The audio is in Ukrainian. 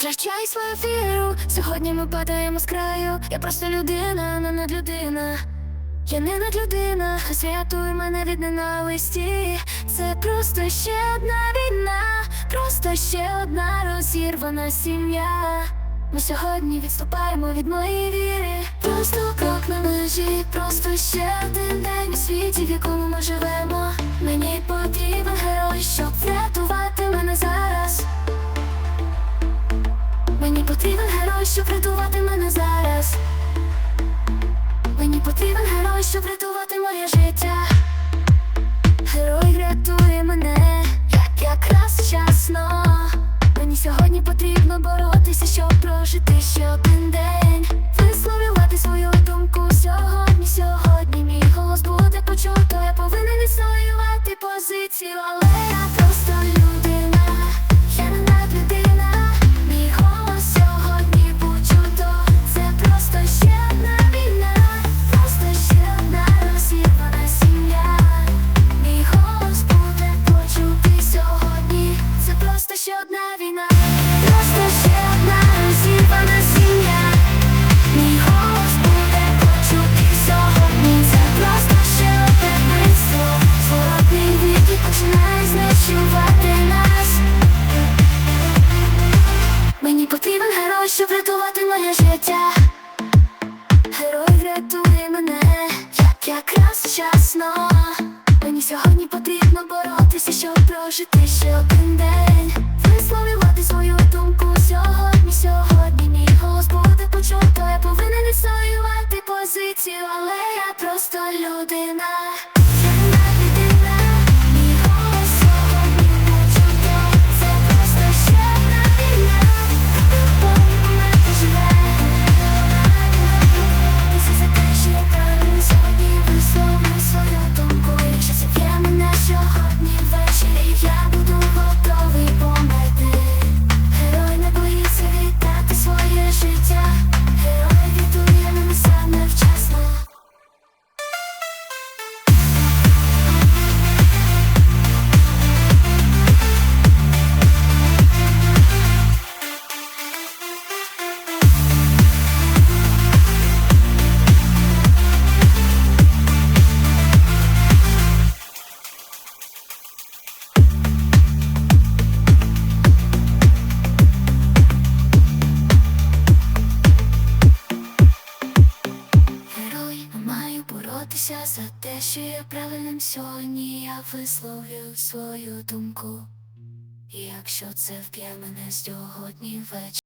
Прощай свою віру, сьогодні ми падаємо з краю. Я просто людина, не надлюдина. Я не надлюдина, святуй мене від ненависті. Це просто ще одна війна, просто ще одна розірвана сім'я. Ми сьогодні відступаємо від моєї віри. Просто крок на межі, просто ще один день у світі, в якому ми живемо. Мені потрібен герой, щоб рятувати життя. Просто ще одна розірвана сім'я. Мій голос буде почутий сьогодні. Це просто ще одне мисло. Зворотний вік починає знищувати нас. Мені потрібен герой, щоб врятувати моє життя. Герой врятує мене, як якраз вчасно. Мені сьогодні потрібно боротися, щоб прожити ще один день. Позицію, але я просто людина. Боротися за те, що я правильним сьогодні. Я висловлю свою думку. І якщо це вб'є мене сьогодні ввечері.